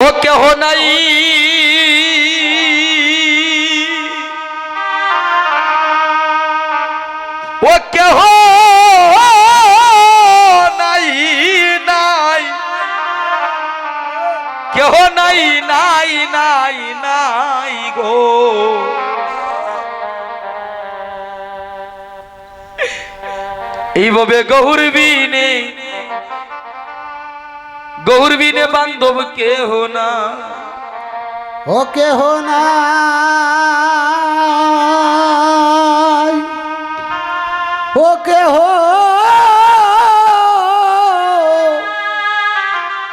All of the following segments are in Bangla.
ও কেহ নাই। ও নাই নাই। কেহ নাই নাই নাই নাই গো। এইভাবে গহুর বিনে গৌর বিনে বান্ধব কেহ না। ও কেহ নাই। ও কেহ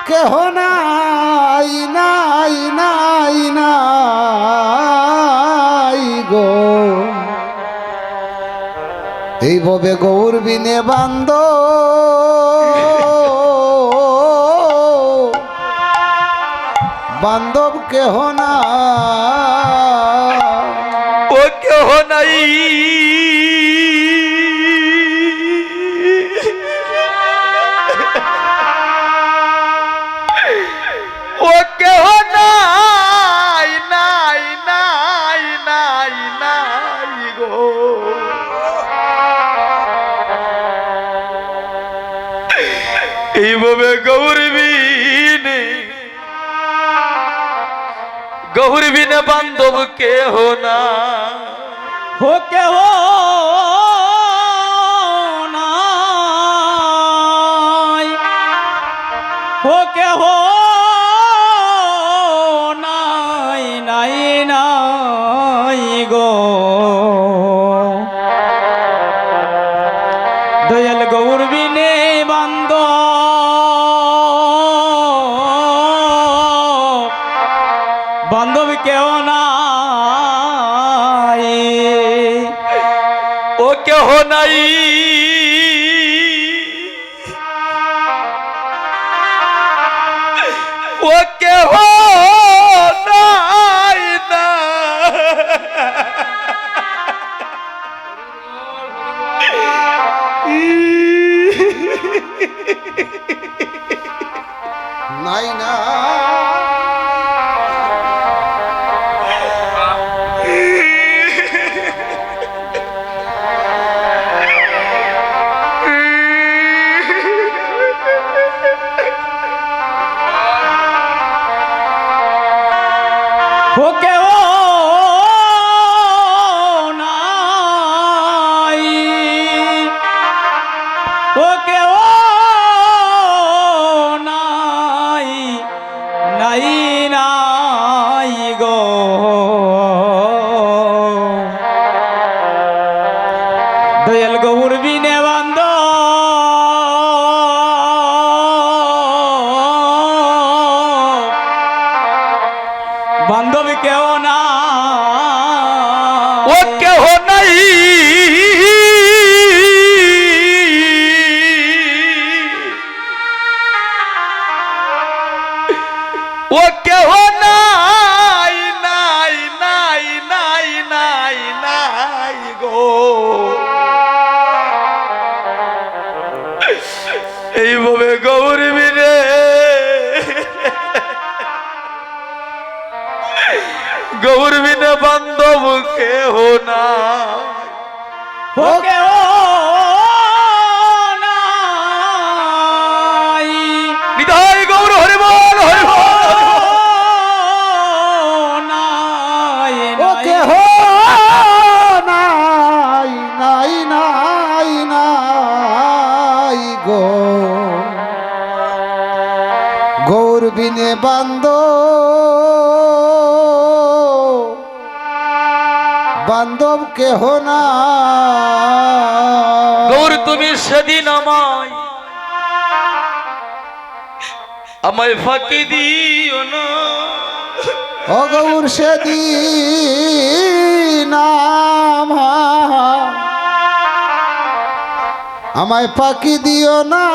কেহ নাই নাই নাই নাই গো। এইভাবে গৌর বিনে বান্দ বান্ধব কেহ না ও কেহ নাই। গৌরবীনে বান্ধব কেহ না। हो के ও কেহ নাই না এইভাবে গৌরী রে গৌরবিনে বান্ধব কেহ না ও নাই বান্দ। বান্ধব কেহ না। গৌর তুমি সেদিন আমায় আমায় ফাঁকি দিও না। ও গৌর সেদিন আমায় পাকি দিও না।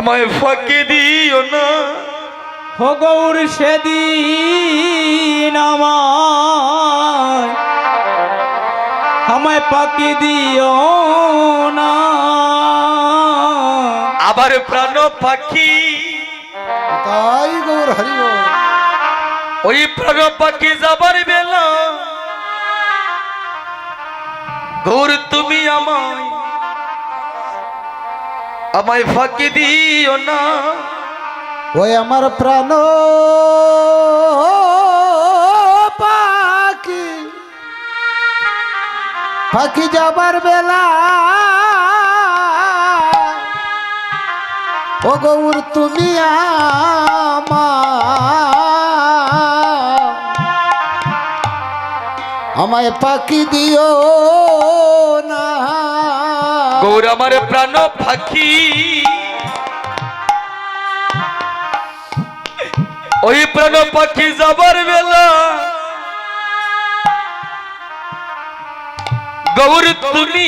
আমায় ফাঁকি দিও না। ও গৌর সেদিন আমায় আমায় পাকি দিও না। আবার প্রাণ পাখি তাই গৌর হরি ওই প্রাণ পাখি যাবার বেলা। গৌর তুমি আমায় আমায় ফাঁকি দিও না। ওই আমার প্রাণ পাখি। পাখি যাবার বেলা। ও গৌর, তুমি আমায় পাখি দিও না। গৌর আমার প্রাণ পাখি ওই প্রাণ পাখি যাবার বেলা গৌর তুমি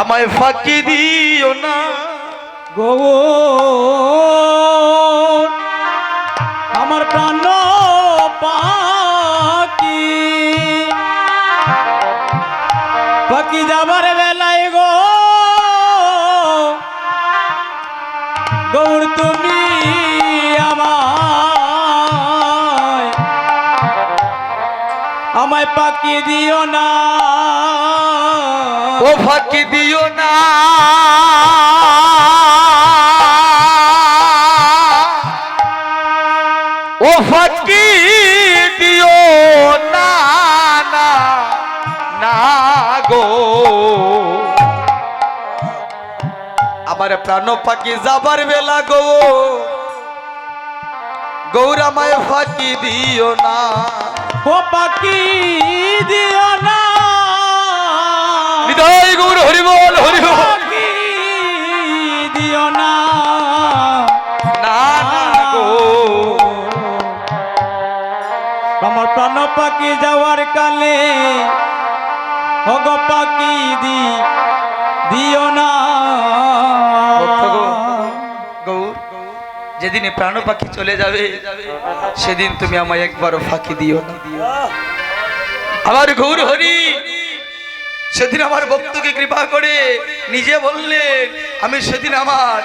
আমায় ফাঁকি দিও না। গৌর, আমার প্রাণ যাবার বেলায় গো। গৌর, তুমি আমায় আমায় পাকি দিও না। ও ফাঁকি দিও না। ও ফাঁকি প্রাণ পাখি যাবার বেলা গো। গৌরামায় ফাঁকি দিও না। ও পাকি দিও না। বিদায় গৌর হরিবল হরিবল। পাখি দিও না। আমার প্রাণ পাখি যাওয়ার কালে হগ পাখি দি দিও না। যেদিনে প্রাণ পাখি চলে যাবে, সেদিন তুমি আমায় একবারও ফাঁকি দিও আমার গৌর হরি, সেদিন আমার ভক্তকে কৃপা করে নিজে বললেন, আমি সেদিন আমার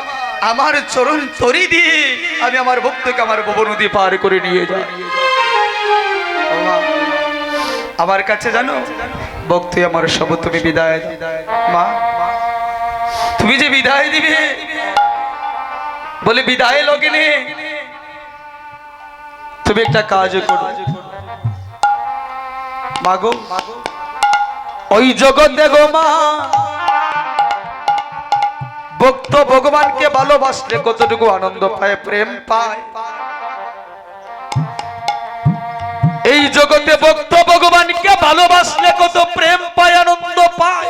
আমার চরণ তরি দিয়ে আমি আমার ভক্তকে আমার ভব নদী পার করে নিয়ে যাই আমার কাছে জানো ভক্তি আমার সব তুমি বিদায় দাও। মা, তুমি যে বিদায় দিবে বলে, বিদায় লগিনে। তুমি একটা কাজ করো। মাগো, ওই জগতে গো মা, ভক্ত ভগবানকে ভালোবাসলে কতটুকু আনন্দ পায়, প্রেম পায়। এই জগতে ভক্ত ভগবানকে ভালোবাসলে কত প্রেম পায়, আনন্দ পায়।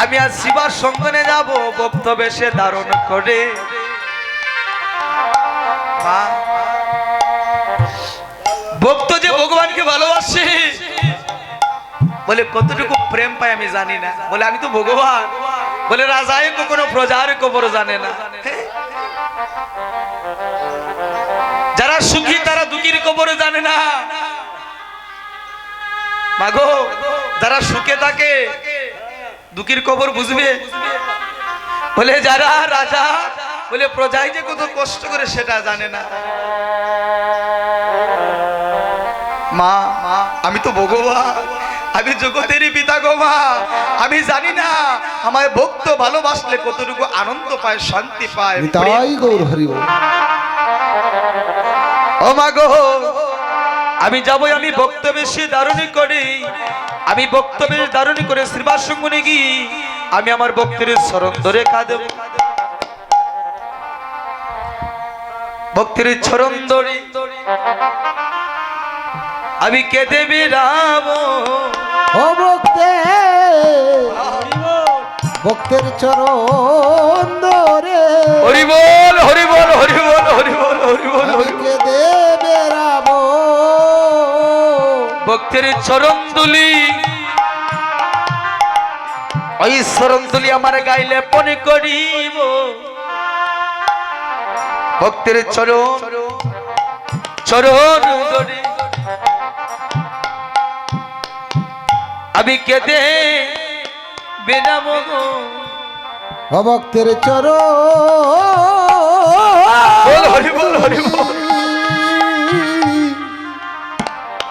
আমি আজ শিবার সঙ্গনে যাব, বক্তব্যে সে ধারণ করে। ভক্ত যে ভগবানকে ভালোবাসে, বলে কতটুকু প্রেম পায় আমি জানি না। বলে, আমি তো ভগবান। বলে রাজায় কখনো প্রজার কবর জানে না। যারা সুখী, তারা দুঃখীর কবর জানে না। মাগো, যারা সুখে থাকে দুঃখীর কবর বুঝবে? বলে যারা রাজা বলে প্রজাই যে কত কষ্ট করে সেটা জানে না। মা মা আমি তো ভগবান আমি জগতেরই পিতা গো মা আমি জানি না আমায় ভক্ত ভালোবাসলে কতটুকু আনন্দ পায় শান্তি পায় তাই গৌর হরি ও মা গো আমি যাব আমি ভক্ত বেশি দারুণী করি। আমি বক্তব্যে দারুণী করে শ্রীবাস সঙ্গনে গিয়ে আমি আমার বক্তব্যের স্মরণ ধরে কাঁদব। ভক্তির চরণ দড়ি আমি কেঁদে বেরাব ও ভক্তে ভক্তের চরণ ধরে হরি বল হরি বল হরি বল হরি বল হরি বল। আমি কেঁদে ভক্তির চরণ দুলি ওই চরণ দুলি আমার গাইলে পনে করিব। ভক্তির চরণ। চরণ দড়ি আমি কেঁদে বেনাবো গো ও ভক্তের চরণ। বল হরি বল হরি বল।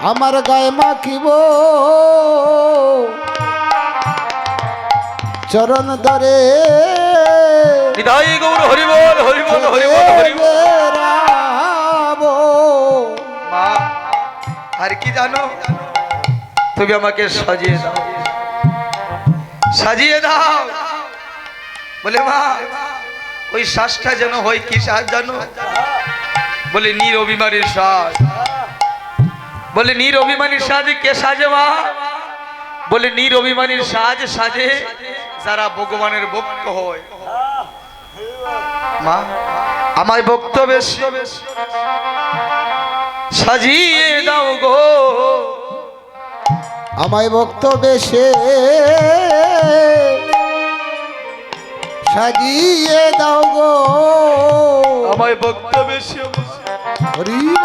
আমার গায়ে মাখিব। চরণ ধরে। গৌর আর কি জানো? তুমি আমাকে সাজিয়ে দাও। সাজিয়ে দাও। বলে মা ওই শ্বাসটা যেন হয় কি শ্বাস জানো? বলে নীর অভিমানীর শ্বাস। বলে নীর অভিমানীর সাজে কে সাজে মা? বলে নীর অভিমানীর সাজ সাজে যারা ভগবানের ভক্ত হয়। মা আমায় ভক্ত বেশ। সাজিয়ে দাও গো। আমায় ভক্ত বেশে। সাজিয়ে দাও গো। আমায় ভক্ত বেশি। হরি।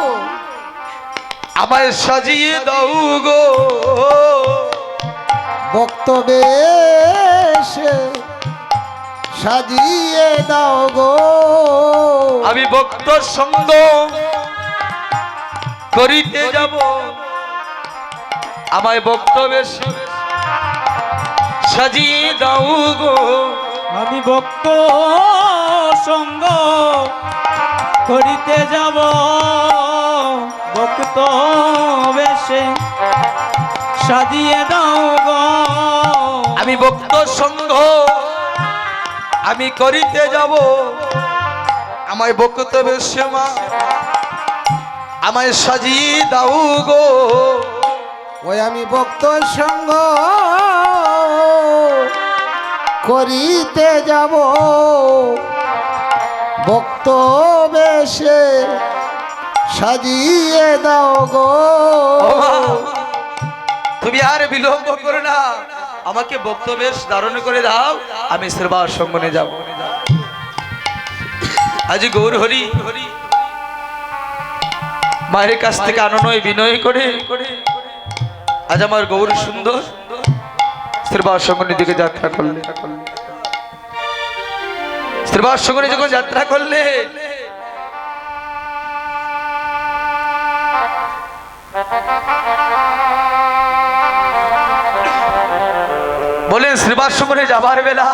আমায় সাজিয়ে দাও গো। ভক্ত বেশে সাজিয়ে দাও গো। আমি ভক্ত সঙ্গ করিতে যাব। আমায় ভক্ত বেশি সাজিয়ে দাও গো। আমি ভক্ত সঙ্গ করিতে যাব। ভক্ত বেশে সাজিয়ে দাও গো। আমি ভক্ত সঙ্গ আমি করিতে যাব। আমায় ভক্ত বেশি মা আমায় সাজিয়ে দাও গো। ওই আমি ভক্ত সঙ্গ করিতে যাব। ভক্ত বেশে সাজিয়ে দাও গো। তুমি আর বিলম্ব করো না। আমাকে বক্তব্যেশ ধারণ করে দাও, আমি শ্রবার সঙ্গনে যাব। আজ গৌর হরি মায়ের কাছ থেকে আননয় বিনয় করে আজ আমার গৌর সুন্দর শ্রীবার সঙ্গনের দিকে যাত্রা করলে। শ্রীবার সঙ্গনে যখন যাত্রা করলে শ্রীবার যাবার বেলা।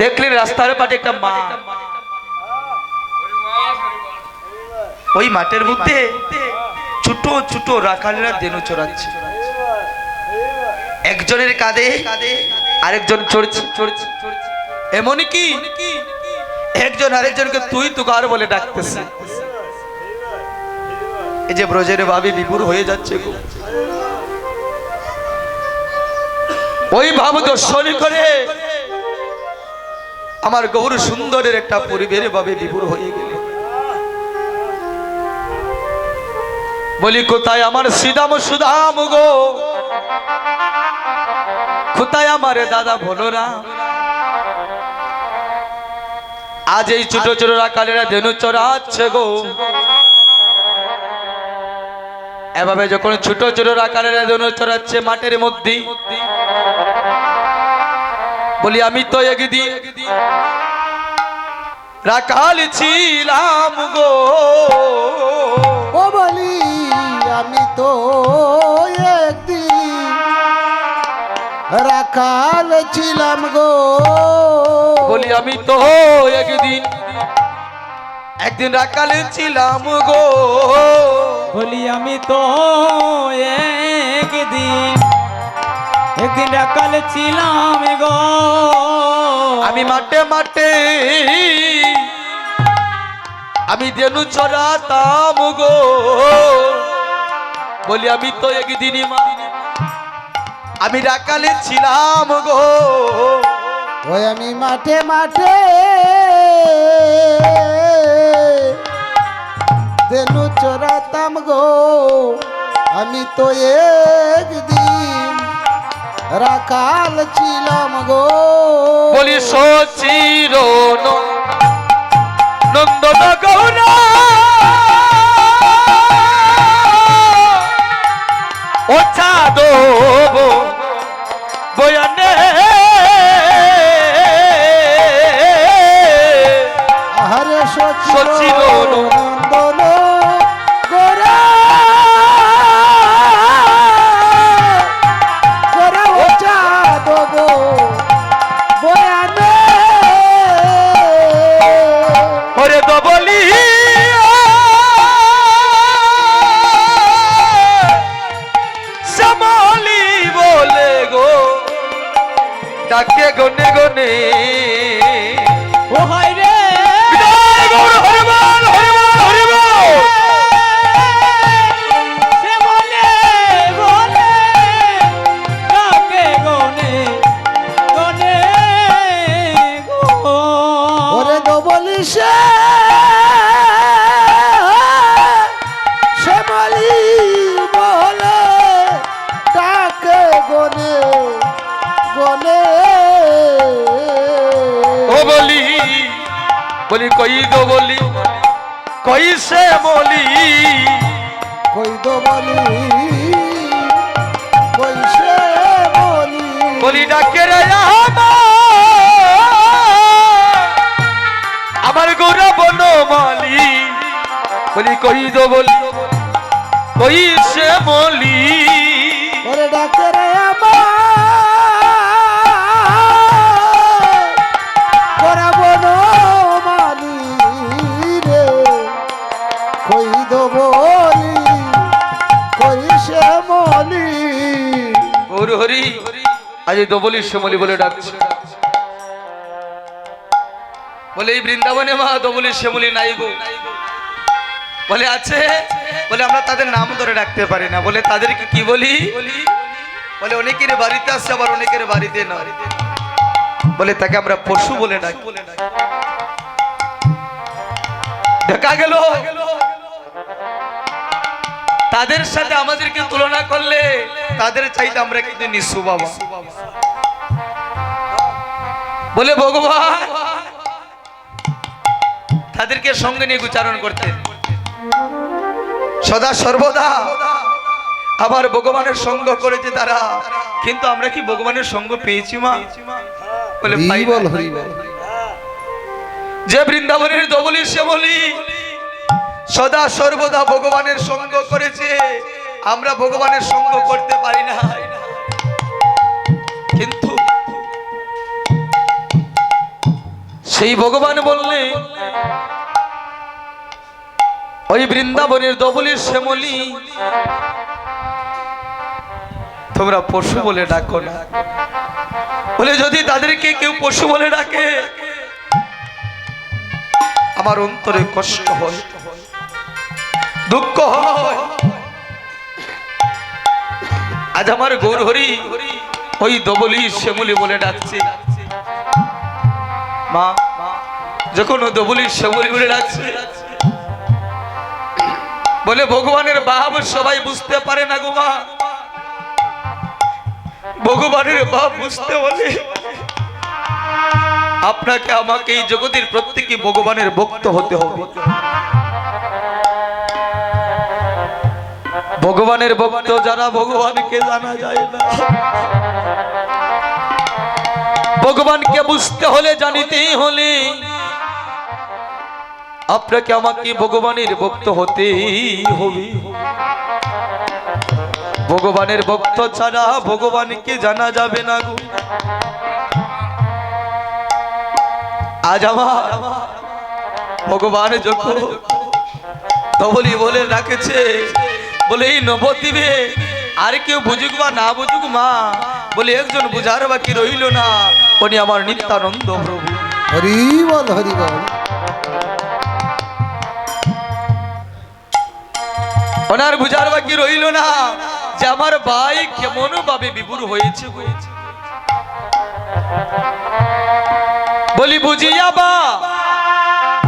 দেখলেন রাস্তার পাটে একটা মা। ওই মাঠের মধ্যে ছোট ছোট রাখালেরা দেনু চড়াচ্ছে। একজনের কাঁধে আরেকজন চড়ছে। চড়ছে এমনই কি একজন আরেকজনকে তুই তুকার বলে ডাকতেছে। এই যে ব্রজের ভাবি বিপুর হয়ে যাচ্ছে ওই ভাব দর্শন করে আমার গৌর সুন্দরের একটা পরিবের ভাবে বিপুর হয়ে গেল। বলি, কোথায় আমার সিদাম সুদাম গো? কোথায় আমার দাদা ভোলো না আজ এই ছোট ছোট রাকালেরা ধেনু চড়াচ্ছে গো। এভাবে যখন ছোট ছোট আকারের চড়াচ্ছে মাঠের মধ্যে বলি আমি তো একদিন রাকাল ছিলাম গো। ও বলি আমি তো একদিন রাখাল ছিলাম গো। বলি আমি তো একদিন একদিন রাকালে ছিলাম গো। বলি আমি তো একদিন একদিন ডাকাল ছিলাম গো। আমি মাঠে মাঠে আমি দেনু চড়াতাম গো। বলি আমি তো একদিনই মা আমি রাকালে ছিলাম গো। ওই আমি মাঠে মাঠে দেনু চোরাতাম গো। আমি তো একদিন রাখাল ছিলাম গো। বলি সচির নন্দন গৌরা। ও চাঁদো বয়ানে। সচির ডাকে গনে গনে। কই সে বলি কই দবলি কই সে বলি বলি ডাকে রে আমার গৌরা বনমালি বলি কই দো বলি কই সে বলি ওরে ডাকে রে আমার করাবো হরি, আজ এই দবলি শ্যামলি বলে ডাকছে। বলে, এই বৃন্দাবনে মা দবলি শ্যামলি নাই গো। বলে, আছে। বলে, আমরা তাদের নাম ধরে ডাকতে পারি না। বলে, তাদেরকে কি বলি? বলে, অনেকের বাড়িতে আসছে আবার অনেকের বাড়িতে না বলে, তাকে আমরা পশু বলে ডাকি। দেখা গেল। তাদের সাথে আমাদেরকে তুলনা করলে তাদের চাইতে আমরা কিন্তু নিঃসু বাবা। বলে ভগবান তাদেরকে সঙ্গে নিয়ে উচ্চারণ করতে। সদা সর্বদা আবার ভগবানের সঙ্গ করেছে তারা। কিন্তু আমরা কি ভগবানের সঙ্গ পেয়েছি মা? বলে যে বৃন্দাবনের দবলি সে বলি সদা সর্বদা ভগবানের সঙ্গ করেছে। আমরা ভগবানের সঙ্গ করতে পারি না। কিন্তু সেই ভগবান বললে, ওই বৃন্দাবনের দবলির শ্যামলি, তোমরা পশু বলে ডাকো না। বলে, যদি তাদেরকে কেউ পশু বলে ডাকে, আমার অন্তরে কষ্ট হয়। দুঃখ হয়। আজ আমার গৌর হরি ওই দবলি শ্যামলি বলে ডাকছে। মা, যখন ও দবলি শ্যামলি বলে ডাকছে, বলে, ভগবানের বাপ সবাই বুঝতে পারে না গো মা। ভগবানের বাপ বুঝতে বলে, আপনাকে আমাকে এই জগতের প্রত্যেকে ভগবানের ভক্ত হতে হবে। ভগবানের ভক্ত যারা ভগবানকে জানা যায় না। ভগবানকে বুঝতে হলে জানিতেই হলে। আপনাকে আমাকে ভগবানের ভক্ত হতেই হবে। ভগবানের ভক্ত ছাড়া ভগবানকে জানা যাবে না গো। আজ আমার ভগবান যখন তবলি বলে রাখেছে বলে এই নবদ্বীপে আর কেউ বুঝুক বা না বুঝুক মা। বলে একজন বুঝার বাকি রইল না। উনি আমার নিত্যানন্দ প্রভু। হরি বল হরি বল। ওনার বুঝার বাকি রইল না। যে আমার ভাই কেমন ভাবে বিপুর হয়েছে হয়েছে বলি বুঝিয়া বা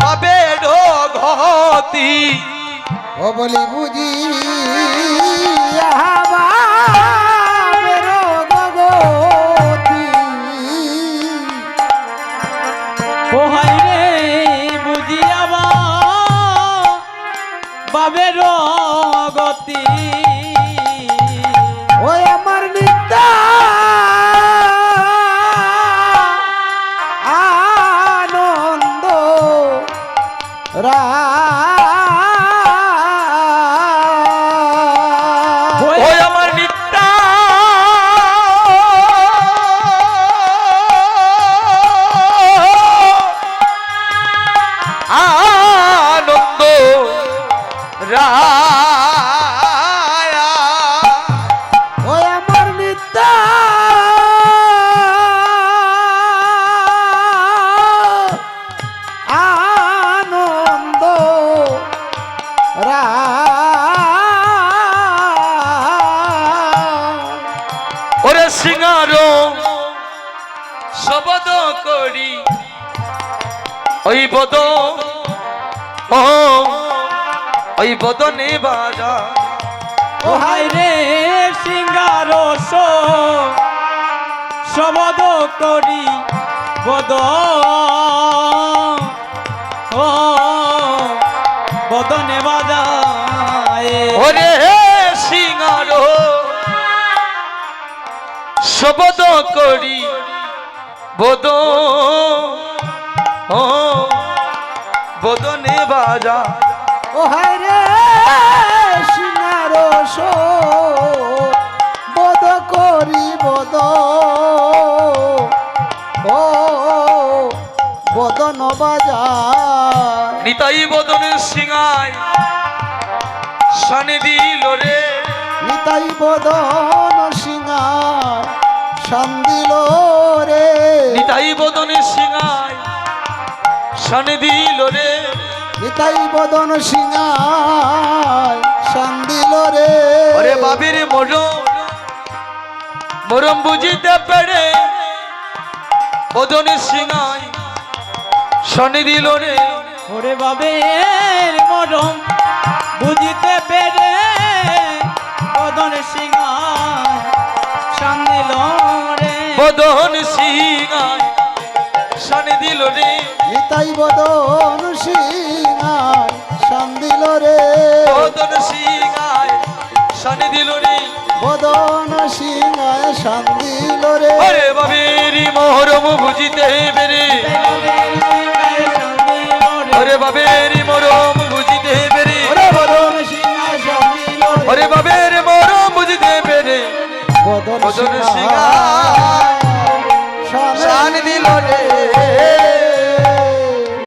বাবে ঘতি ও বলি বুঝি বাবের গতি। ওই আমার নিত্যা রা ওরে সিঙ্গার শবদ করি ওই বদ ও ওই বদনে বাজা ওহাই রে সিঙ্গার সবদ করি বদ ও বদনে বাজায়। ওরে সিঙ্গার শবদ করি বদ ও বদনে বাজা। ও হায় রে সিনার বদ করি বদ বদন বাজার নিতাই বদনে সিঙ্গায় সানে দিল রে। নিতাই বদন সিংহার সন্দিল রে। নিতাই বদনে সিঙ্গায় সানে দিল রে। নিতাই বদন সিংহার সন্দিল রে। ওরে বাবির মরম মরম বুঝিতে পেরে। বদনে সিঙ্গায় সানে দিল রে। ওরে বাবের মরম বুঝিতে পেরে বদন সিংহার সান্দিল রে। বদন সিঙ্গায় সানে দিল রে। নিতাই বদন সিংহার সন্দিল রে। বদন সিঙ্গায় সানে দিল রে। বদন সিংহায় সন্দিল রে। ওরে বাবির মরম বুঝিতে পেরে। ওরে বাবের মরম বুঝিতে পেরে। ওরে বাবের মরম বুঝিতে পেরে। বদন সিংহায় শান দিল রে